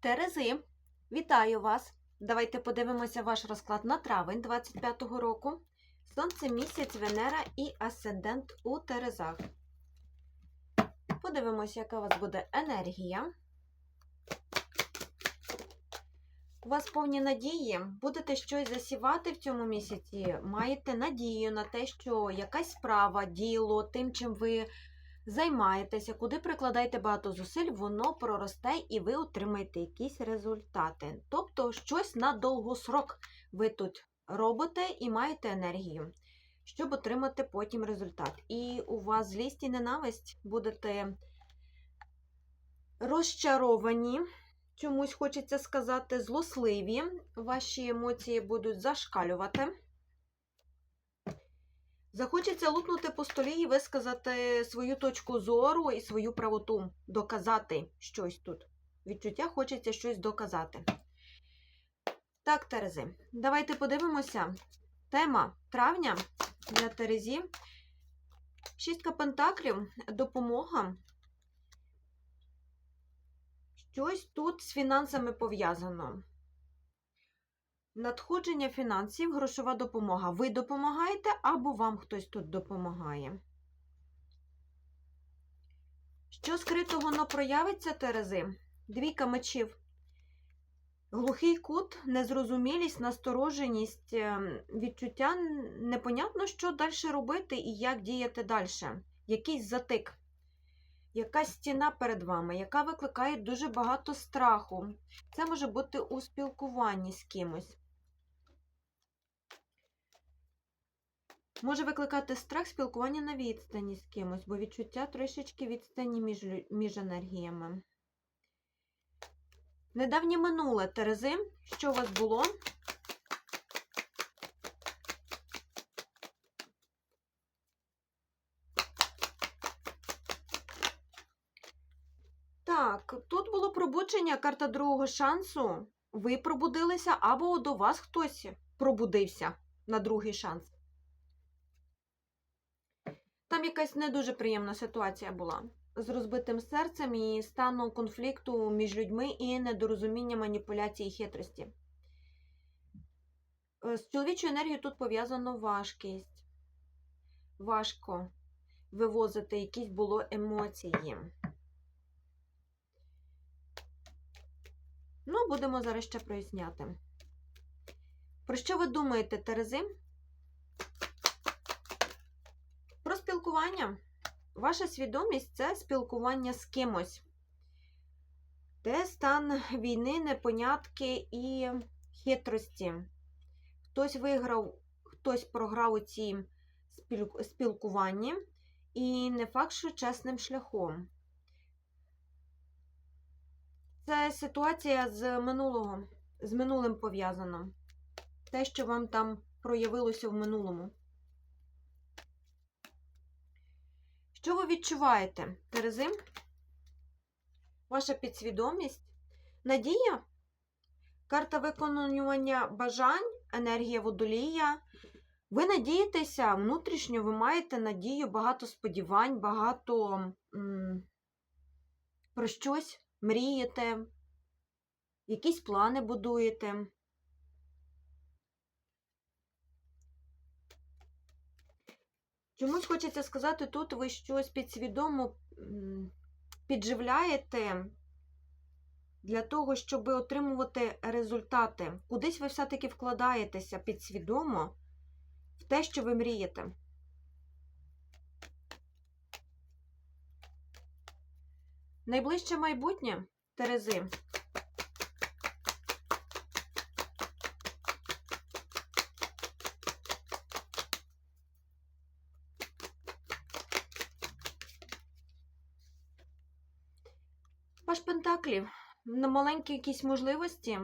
Терези, вітаю вас! Давайте подивимося ваш розклад на травень 25-го року. Сонце, місяць, Венера і Асцендент у Терезах. Подивимося, яка у вас буде енергія. У вас повні надії, будете щось засівати в цьому місяці, маєте надію на те, що якась справа, діло, тим, чим ви займаєтеся, куди прикладаєте багато зусиль, воно проросте і ви отримаєте якісь результати. Тобто щось на довгосрок ви тут робите і маєте енергію, щоб отримати потім результат. І у вас злість і ненависть будете розчаровані. Чомусь хочеться сказати, злосливі, ваші емоції будуть зашкалювати. Захочеться лупнути по столі і висказати свою точку зору і свою правоту, доказати щось тут. Відчуття хочеться щось доказати. Так, Терези, давайте подивимося. Тема травня для Терезі. Шістка пентаклів, допомога. Щось тут з фінансами пов'язано. Надходження фінансів, грошова допомога. Ви допомагаєте або вам хтось тут допомагає. Що скритого но проявиться, Терези? Двійка мечів. Глухий кут, незрозумілість, настороженість, ем, відчуття непонятно, що далі робити і як діяти далі. Якийсь затик, якась стіна перед вами, яка викликає дуже багато страху. Це може бути у спілкуванні з кимось. Може викликати страх спілкування на відстані з кимось, бо відчуття трішечки відстані між, між енергіями. Недавнє минуле Терези, що у вас було? Так, тут було пробудження, карта другого шансу. Ви пробудилися, або до вас хтось пробудився на другий шанс. Там якась не дуже приємна ситуація була з розбитим серцем і стану конфлікту між людьми і недорозуміння маніпуляції і хитрості. Е, З чоловічою енергією тут пов'язано важкість. Важко вивозити якісь було емоції. Ну, будемо зараз ще проясняти. Про що ви думаєте, Терези? Спілкування. Ваша свідомість це спілкування з кимось. Де стан війни, непонятки і хитрості. Хтось виграв, хтось програв у цій спілкуванні, і не факт, що чесним шляхом. Це ситуація з минулого, з минулим пов'язана. Те, що вам там проявилося в минулому. Що ви відчуваєте, Терези? Ваша підсвідомість? Надія? Карта виконування бажань, енергія водолія. Ви надієтеся внутрішньо, ви маєте надію, багато сподівань, багато м, про щось мрієте, якісь плани будуєте. Чомусь хочеться сказати, тут ви щось підсвідомо підживляєте для того, щоб отримувати результати. Кудись ви все-таки вкладаєтеся підсвідомо в те, що ви мрієте. Найближче майбутнє, Терези. На маленькі якісь можливості,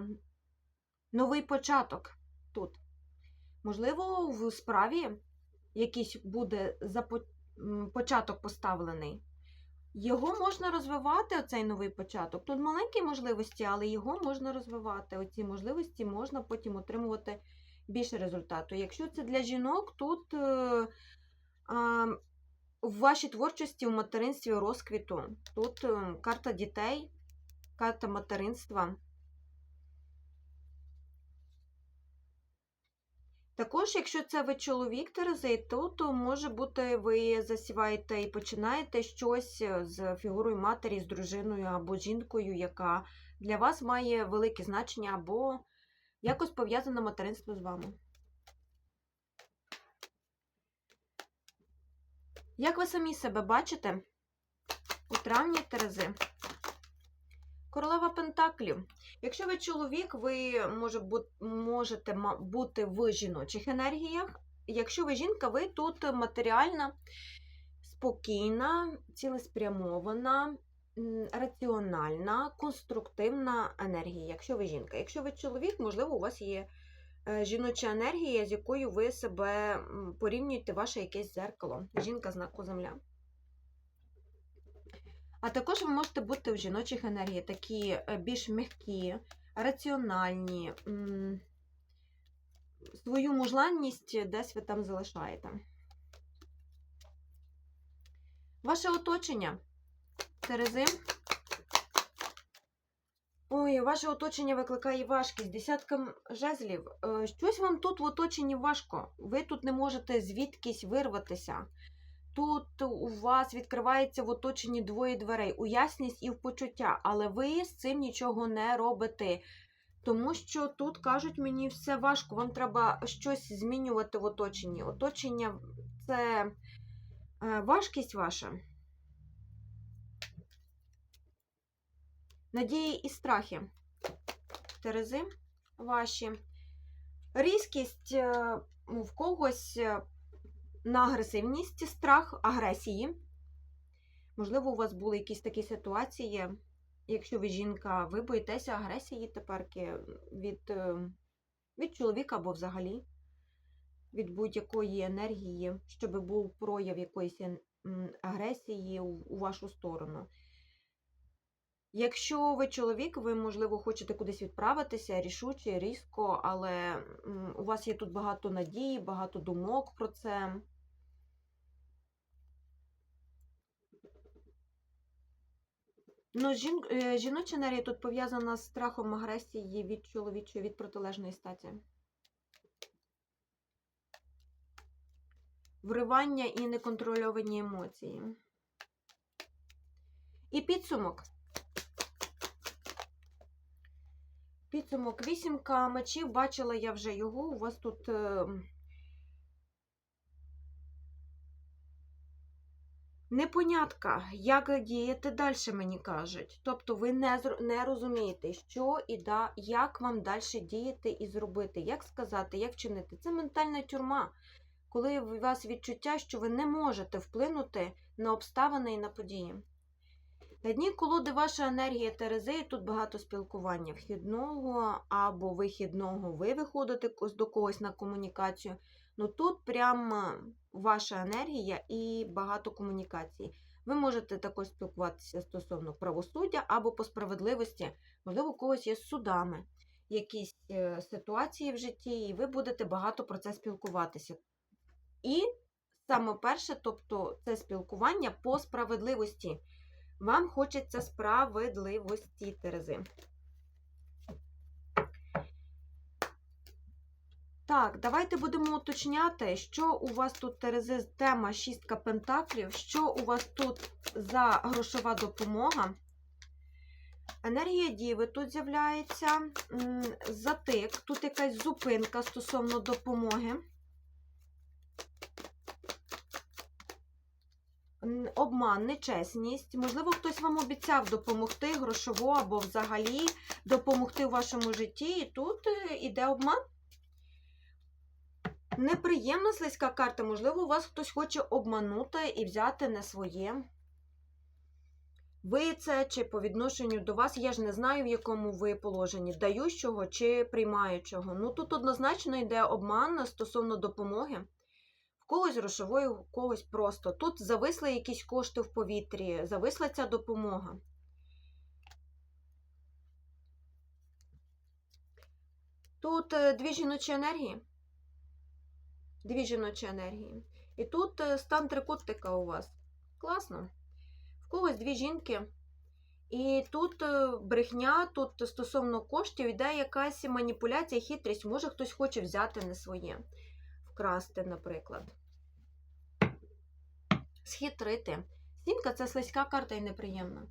новий початок тут. Можливо, в справі якийсь буде початок поставлений. Його можна розвивати, оцей новий початок. Тут маленькі можливості, але його можна розвивати. Оці можливості можна потім отримувати більше результату. Якщо це для жінок, тут е, в вашій творчості, в материнстві розквіту. Тут е, карта дітей, карта материнства. Також, якщо це ви чоловік Терези, то, то може бути, ви засіваєте і починаєте щось з фігурою матері, з дружиною або жінкою, яка для вас має велике значення, або якось пов'язане материнство з вами. Як ви самі себе бачите у травні Терези? Королева Пентаклів. Якщо ви чоловік, ви може, можете бути в жіночих енергіях. Якщо ви жінка, ви тут матеріальна, спокійна, цілеспрямована, раціональна, конструктивна енергія. Якщо ви жінка. Якщо ви чоловік, можливо, у вас є е, жіноча енергія, з якою ви себе порівнюєте ваше якесь зеркало. Жінка знаку Земля. А також ви можете бути в жіночих енергіях, такі е, більш м'які, раціональні, свою мужланність десь ви там залишаєте. Ваше оточення, Терези. Ой, ваше оточення викликає важкість. Десятка жезлів. Е, Щось вам тут в оточенні важко. Ви тут не можете звідкись вирватися. Тут у вас відкривається в оточенні двоє дверей у ясність і в почуття, але ви з цим нічого не робите. Тому що тут кажуть мені все важко, вам треба щось змінювати в оточенні. Оточення це е, важкість ваша. Надії і страхи. Терези ваші. Різкість е, в когось е, на агресивність, страх, агресії. Можливо, у вас були якісь такі ситуації, якщо ви жінка, ви боїтеся агресії теперки від, е, від чоловіка або взагалі від будь-якої енергії, щоб був прояв якоїсь агресії у вашу сторону. Якщо ви чоловік, ви, можливо, хочете кудись відправитися рішуче, різко, але у вас є тут багато надії, багато думок про це. Ну, жін... е, жіноча енергія тут пов'язана з страхом агресії від чоловічої, від протилежної статі. Вривання і неконтрольовані емоції. І підсумок. Підсумок вісімка мечів. Бачила я вже його. У вас тут. Непонятка, як діяти далі, мені кажуть. Тобто ви не, не розумієте, що і да, як вам далі діяти і зробити, як сказати, як вчинити. Це ментальна тюрма, коли у вас відчуття, що ви не можете вплинути на обставини і на події. На дні колоди ваша енергія Терези, і тут багато спілкування вхідного або вихідного. Ви виходите до когось на комунікацію. Ну тут прямо ваша енергія і багато комунікацій. Ви можете також спілкуватися стосовно правосуддя або по справедливості. Можливо, у когось є судами якісь е, ситуації в житті, і ви будете багато про це спілкуватися. І саме перше, тобто це спілкування по справедливості. Вам хочеться справедливості, Терези. Так, давайте будемо уточняти, що у вас тут Терези тема шістка пентаклів, що у вас тут за грошова допомога. Енергія Діви тут з'являється, затик, тут якась зупинка стосовно допомоги. Обман, нечесність. Можливо, хтось вам обіцяв допомогти грошово або взагалі допомогти у вашому житті, і тут е, іде обман. Неприємна слизька карта. Можливо, вас хтось хоче обманути і взяти не своє. Ви це чи по відношенню до вас, я ж не знаю, в якому ви положенні, даючого чи приймаючого. Ну тут однозначно йде обман стосовно допомоги. В когось грошової, в когось просто. Тут зависли якісь кошти в повітрі, зависла ця допомога. Тут е, дві жіночі енергії. Дві жіночі енергії. І тут е, стан трикутника у вас. Класно. В когось дві жінки. І тут е, брехня, тут стосовно коштів йде якась маніпуляція, хитрість. Може, хтось хоче взяти не своє, вкрасти, наприклад. Схитрити. Сімка це слизька карта і неприємна.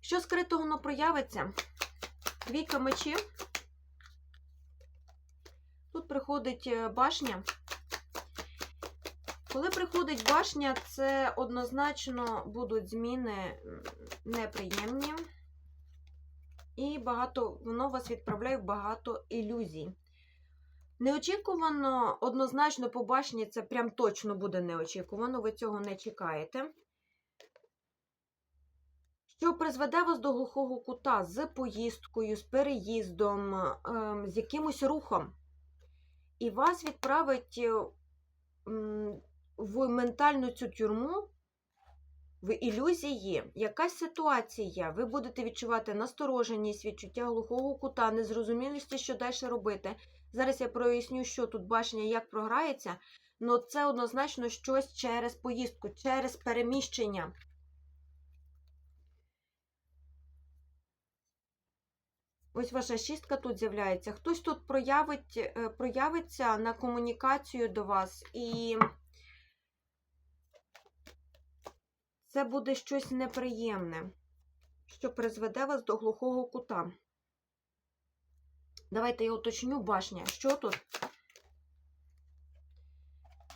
Що скритого воно проявиться? Двійка мечів. Тут приходить е, башня. Коли приходить башня, це однозначно будуть зміни неприємні. І багато, воно вас відправляє в багато ілюзій. Неочікувано, однозначно по башні це прям точно буде неочікувано, ви цього не чекаєте. Що призведе вас до глухого кута з поїздкою, з переїздом, ем, з якимось рухом. І вас відправить е, в ментальну цю тюрму, в ілюзії, якась ситуація. Ви будете відчувати настороженість, відчуття глухого кута, незрозумілості, що далі робити. Зараз я проясню, що тут башня, як програється, але це однозначно щось через поїздку, через переміщення. Ось ваша шістка тут з'являється. Хтось тут проявить, е, проявиться на комунікацію до вас, і це буде щось неприємне, що призведе вас до глухого кута. Давайте я уточню башня. Що тут?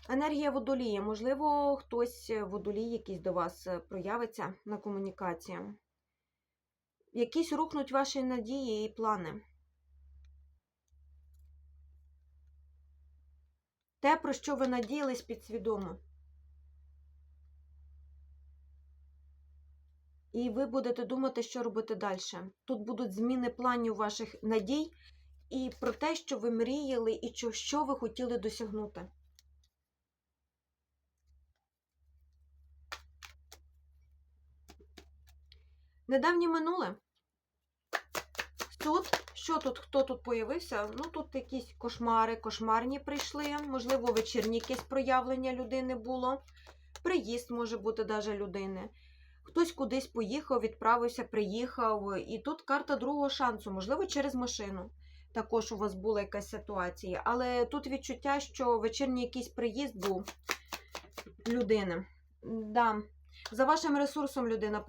Енергія водолія. Можливо, хтось е, водолій якийсь до вас е, проявиться на комунікацію. Якісь рухнуть ваші надії і плани. Те, про що ви надіялись підсвідомо. І ви будете думати, що робити далі. Тут будуть зміни планів ваших надій і про те, що ви мріяли, і що, ви хотіли досягнути. Недавнє минуле. Суд. Що тут? Хто тут появився? Ну, тут якісь кошмари, кошмарні прийшли. Можливо, вечірні якесь проявлення людини було. Приїзд може бути даже людини. Хтось кудись поїхав, відправився, приїхав. І тут карта другого шансу, можливо, через машину. Також у вас була якась ситуація. Але тут відчуття, що вечірній якийсь приїзд був людини. Да. За вашим ресурсом людина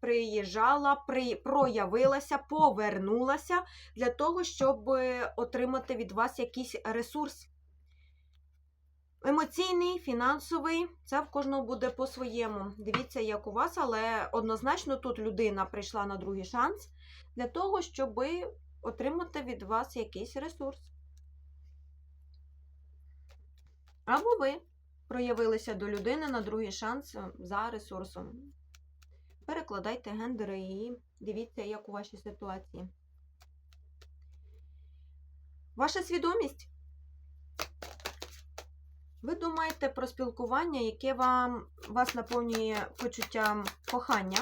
приїжджала, при, проявилася, повернулася для того, щоб е, отримати від вас якийсь ресурс. Емоційний, фінансовий, це в кожного буде по-своєму. Дивіться, як у вас, але однозначно тут людина прийшла на другий шанс для того, щоб отримати від вас якийсь ресурс. Або ви проявилися до людини на другий шанс е, за ресурсом. Перекладайте гендери і дивіться, як у вашій ситуації. Ваша свідомість. Ви думаєте про спілкування, яке вам, вас наповнює почуттям кохання.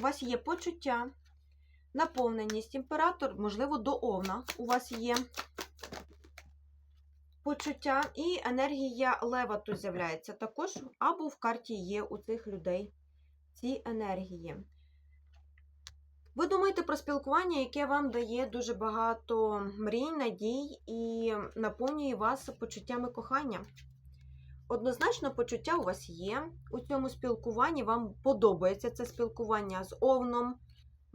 У вас є почуття, наповненість, імператор, можливо, до овна у вас є почуття і енергія лева тут з'являється також, або в карті є у цих людей ці енергії. Ви думаєте про спілкування, яке вам дає дуже багато мрій, надій і наповнює вас почуттями кохання. Однозначно, почуття у вас є. У цьому спілкуванні вам подобається це спілкування з овном.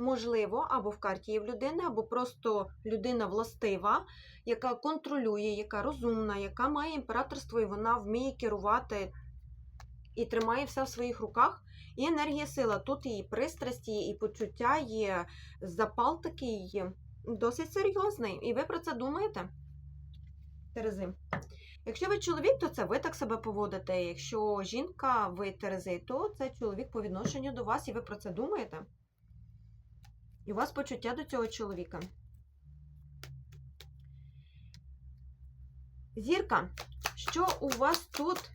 Можливо, або в карті є в людини, або просто людина властива, яка контролює, яка розумна, яка має імператорство, і вона вміє керувати і тримає все в своїх руках. І енергія сила. Тут і пристрасті, і почуття є, запал такий досить серйозний. І ви про це думаєте? Терези. Якщо ви чоловік, то це ви так себе поводите. Якщо жінка, ви Терези, то це чоловік по відношенню до вас, і ви про це думаєте. І у вас почуття до цього чоловіка. Зірка, що у вас тут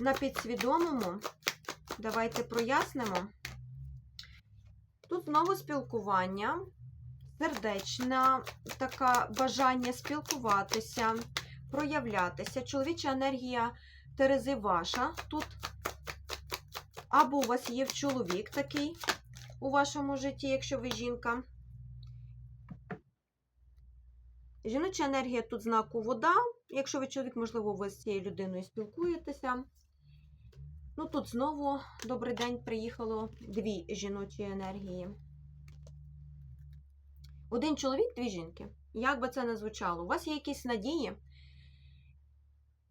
на підсвідомому? Давайте прояснимо. Тут знову спілкування, сердечне таке бажання спілкуватися, проявлятися. Чоловіча енергія Терези ваша тут. Або у вас є чоловік такий у вашому житті, якщо ви жінка. Жіноча енергія тут знаку вода. Якщо ви чоловік, можливо, ви з цією людиною спілкуєтеся. Ну, тут знову добрий день приїхало дві жіночі енергії. Один чоловік, дві жінки. Як би це не звучало, у вас є якісь надії?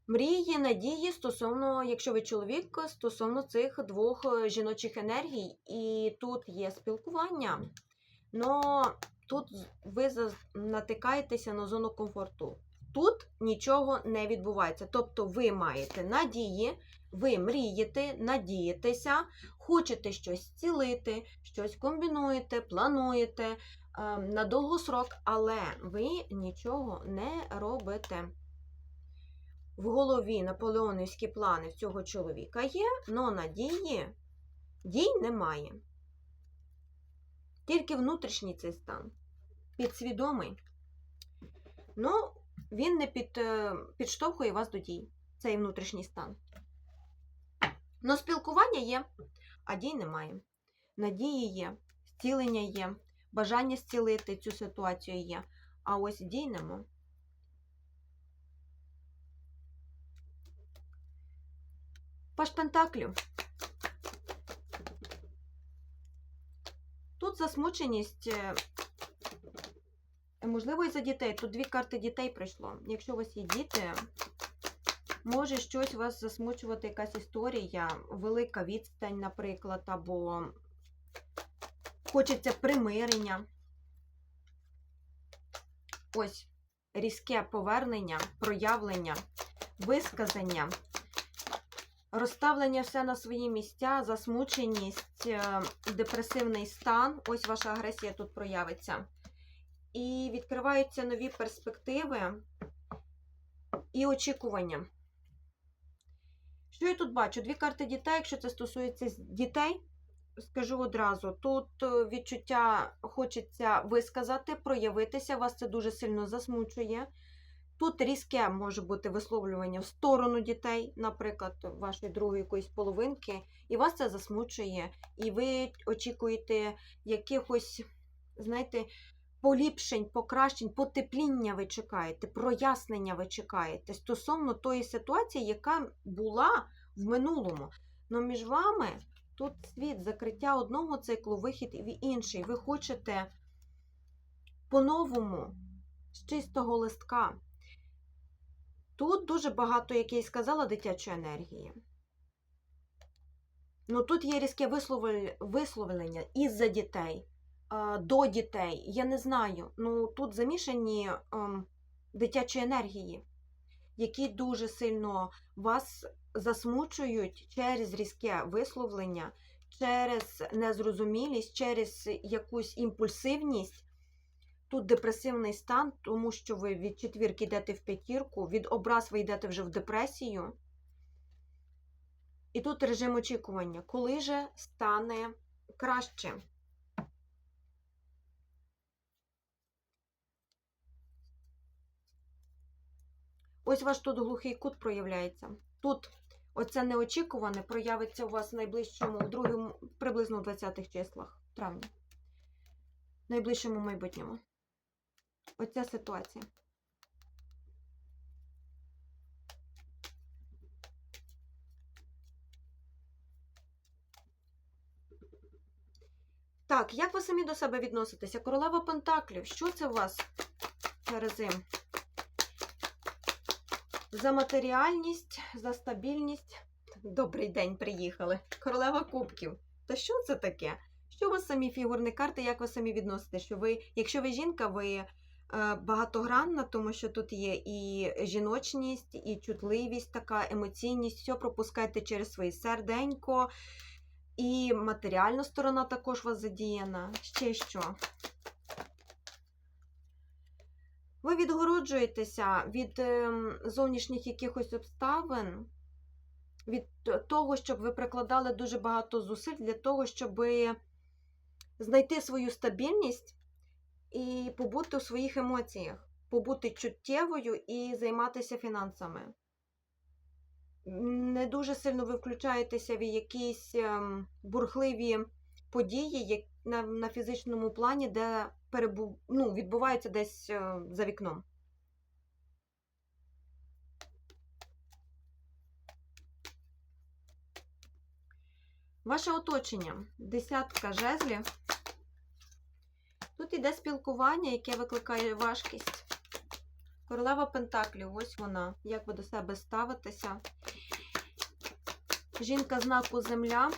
Мрії, надії стосовно, якщо ви чоловік, стосовно цих двох е, жіночих енергій, і тут є спілкування. Но тут ви натикаєтеся на зону комфорту. Тут нічого не відбувається. Тобто ви маєте надії, ви мрієте, надієтеся, хочете щось цілити, щось комбінуєте, плануєте е, на довгосрок, але ви нічого не робите. В голові наполеонівські плани цього чоловіка є, але надії дій немає. Тільки внутрішній цей стан, підсвідомий. Ну, він не під, е, підштовхує вас до дій, цей внутрішній стан. Но спілкування є, а дій немає. Надії є, зцілення є, бажання зцілити цю ситуацію є, а ось дій нема. Паш Пентаклів. Тут засмученість, е, можливо, і за дітей. Тут дві карти дітей прийшло. Якщо у вас є діти, може щось вас засмучувати, якась історія, велика відстань, наприклад, або хочеться примирення. Ось різке повернення, проявлення, висказання. Розставлення все на свої місця, засмученість, е, депресивний стан. Ось ваша агресія тут проявиться. І відкриваються нові перспективи і очікування. Що я тут бачу? Дві карти дітей, якщо це стосується дітей, скажу одразу: тут е, відчуття хочеться висказати, проявитися, вас це дуже сильно засмучує. Тут різке може бути висловлювання в сторону дітей, наприклад, вашої другої якоїсь половинки, і вас це засмучує, і ви очікуєте якихось, знаєте, поліпшень, покращень, потепління ви чекаєте, прояснення ви чекаєте стосовно тої ситуації, яка була в минулому. Но між вами тут світ закриття одного циклу, вихід в інший. Ви хочете по-новому, з чистого листка. Тут дуже багато, як я й сказала, дитячої енергії. Ну, тут є різке висловлення, із-за дітей, до дітей. Я не знаю. Ну, тут замішані ем, дитячі енергії, які дуже сильно вас засмучують через різке висловлення, через незрозумілість, через якусь імпульсивність. Тут депресивний стан, тому що ви від четвірки йдете в п'ятірку, від образ ви йдете вже в депресію. І тут режим очікування. Коли же стане краще? Ось ваш тут глухий кут проявляється. Тут оце неочікуване проявиться у вас в найближчому, в другому, приблизно в 20-х числах травня. В найближчому майбутньому. Оця ситуація. Так, як ви самі до себе відноситеся? Королева Пентаклів. Що це у вас, Терези? За матеріальність, за стабільність. Добрий день, приїхали. Королева Кубків. Та що це таке? Що у вас самі фігурні карти, як ви самі відносите? Що ви, якщо ви жінка, ви багатогранна, тому що тут є і жіночність, і чутливість, така емоційність, все пропускаєте через своє серденько, і матеріальна сторона також вас задіяна. Ще що? Ви відгороджуєтеся від ем, зовнішніх якихось обставин, від того, щоб ви прикладали дуже багато зусиль для того, щоб знайти свою стабільність і побути у своїх емоціях, побути чуттєвою і займатися фінансами. не дуже сильно ви включаєтеся в якісь ем, бурхливі події на, фізичному плані, де перебу... ну, відбуваються десь е, за вікном. Ваше оточення. Десятка жезлів. Тут іде спілкування, яке викликає важкість. Королева Пентаклів, ось вона. Як ви до себе ставитеся? Жінка знаку Земля.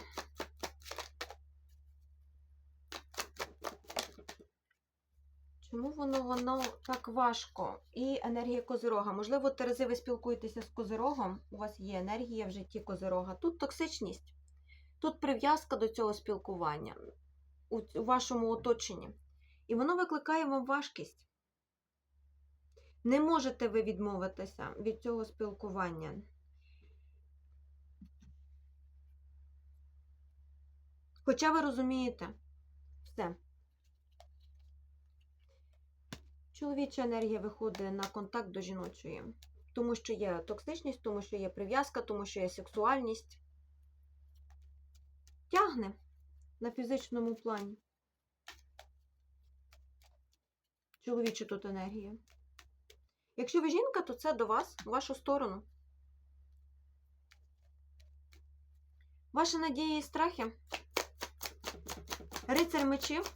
Чому воно воно так важко? І енергія Козирога. Можливо, Терези, ви спілкуєтеся з Козирогом, у вас є енергія в житті Козирога. Тут токсичність, тут прив'язка до цього спілкування у вашому оточенні. І воно викликає вам важкість. Не можете ви відмовитися від цього спілкування. Хоча ви розумієте все. Чоловіча енергія виходить на контакт до жіночої, тому що є токсичність, тому що є прив'язка, тому що є сексуальність. Тягне на фізичному плані. Чоловіча тут енергія. Якщо ви жінка, то це до вас, в вашу сторону. Ваші надії і страхи. Рицар мечів.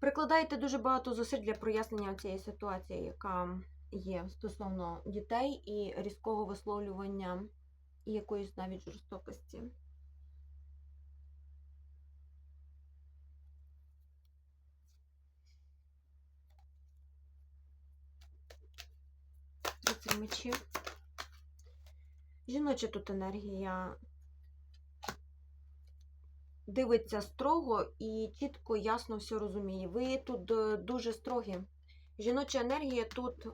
Прикладаєте дуже багато зусиль для прояснення цієї ситуації, яка є стосовно дітей і різкого висловлювання і якоїсь навіть жорстокості. Рицар мечів. Жіноча тут енергія дивиться строго і чітко, ясно все розуміє. Ви тут е, дуже строгі. Жіноча енергія тут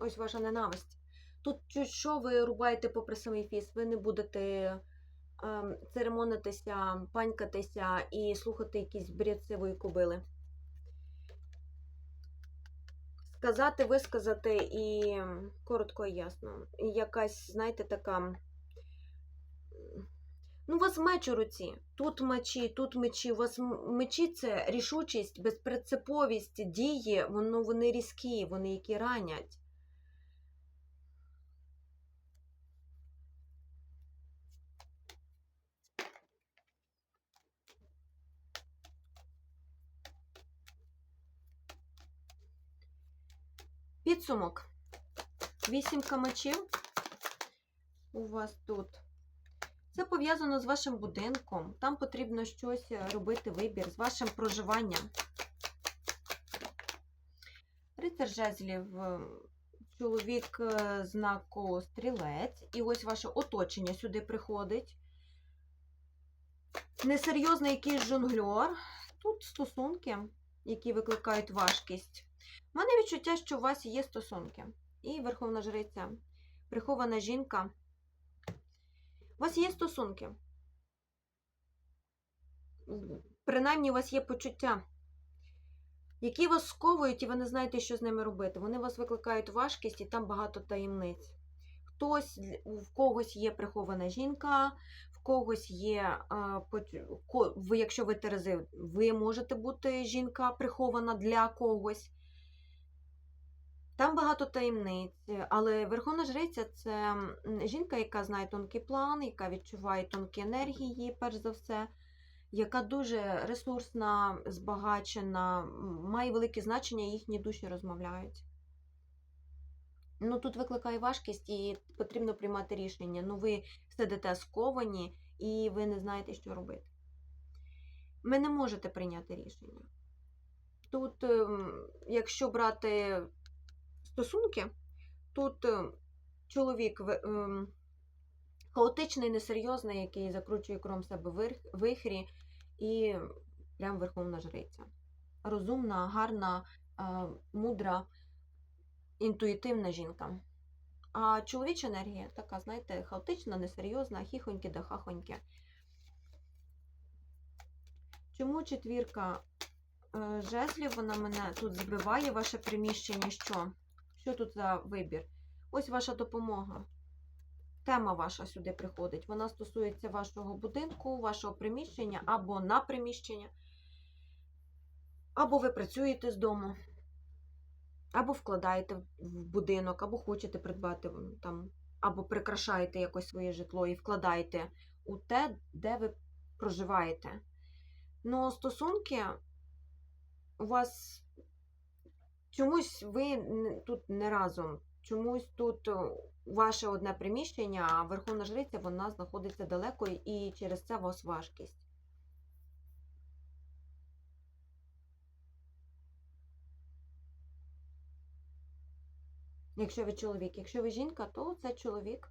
ось ваша ненависть. Тут чуть що ви рубаєте попри самий фіс, ви не будете ем, церемонитися, панькатися і слухати якісь бред сивої кобили. Сказати, висказати і коротко і ясно. Якась, знаєте, така. Ну, у вас меч у руці. Тут мечі, тут мечі. У вас мечі це рішучість, безпринциповість дії, воно вони різкі, вони які ранять. Підсумок. Вісімка мечів у вас тут. Це пов'язано з вашим будинком. Там потрібно щось е, робити, вибір з вашим проживанням. Рицар жезлів, е, чоловік е, знаку стрілець. І ось ваше оточення сюди приходить. Несерйозний якийсь жонглер. Тут стосунки, які викликають важкість. У мене відчуття, що у вас є стосунки. І Верховна Жриця, прихована жінка. У вас є стосунки. Принаймні, у вас є почуття, які вас сковують, і ви не знаєте, що з ними робити. Вони вас викликають важкість, і там багато таємниць. Хтось, в когось є прихована жінка, в когось є, якщо ви Терези, ви можете бути жінка прихована для когось. Там багато таємниць, але Верховна Жриця це жінка, яка знає тонкий план, яка відчуває тонкі енергії, перш за все, яка дуже ресурсна, збагачена, має велике значення, їхні душі розмовляють. Ну, тут викликає важкість і потрібно приймати рішення. Ну, ви сидите сковані і ви не знаєте, що робити. Ви не можете прийняти рішення. Тут, ем, якщо брати стосунки, тут е, чоловік ем, хаотичний, несерйозний, який закручує кром себе вихрі, і прям верховна жриця. Розумна, гарна, е, мудра, інтуїтивна жінка. А чоловіча енергія така, знаєте, хаотична, несерйозна, хіхоньки да хахоньки. Чому четвірка е, жезлів, вона мене тут збиває, ваше приміщення. Що? Що тут за вибір? Ось ваша допомога. Тема ваша сюди приходить. Вона стосується вашого будинку, вашого приміщення або на приміщення. Або ви працюєте з дому, або вкладаєте в будинок, або хочете придбати там, або прикрашаєте якось своє житло і вкладаєте у те, де ви проживаєте. Ну, стосунки у вас чомусь ви тут не разом, чомусь тут ваше одне приміщення, а Верховна Жриця вона знаходиться далеко і через це вас важкість. Якщо ви чоловік, якщо ви жінка, то це чоловік.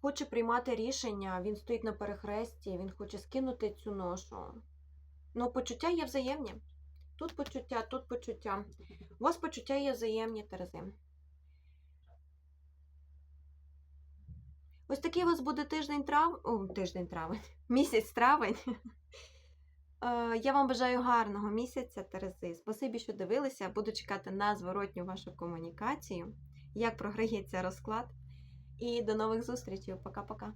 Хоче приймати рішення, він стоїть на перехресті, він хоче скинути цю ношу. Ну, почуття є взаємні. Тут почуття, тут почуття. У вас почуття є взаємні, Терези. Ось такий у вас буде тиждень трав... О, тиждень травень. Місяць травень. Е, Я вам бажаю гарного місяця, Терези. Спасибі, що дивилися. Буду чекати на зворотню вашу комунікацію, як програється розклад. І до нових зустрічей. Пока-пока.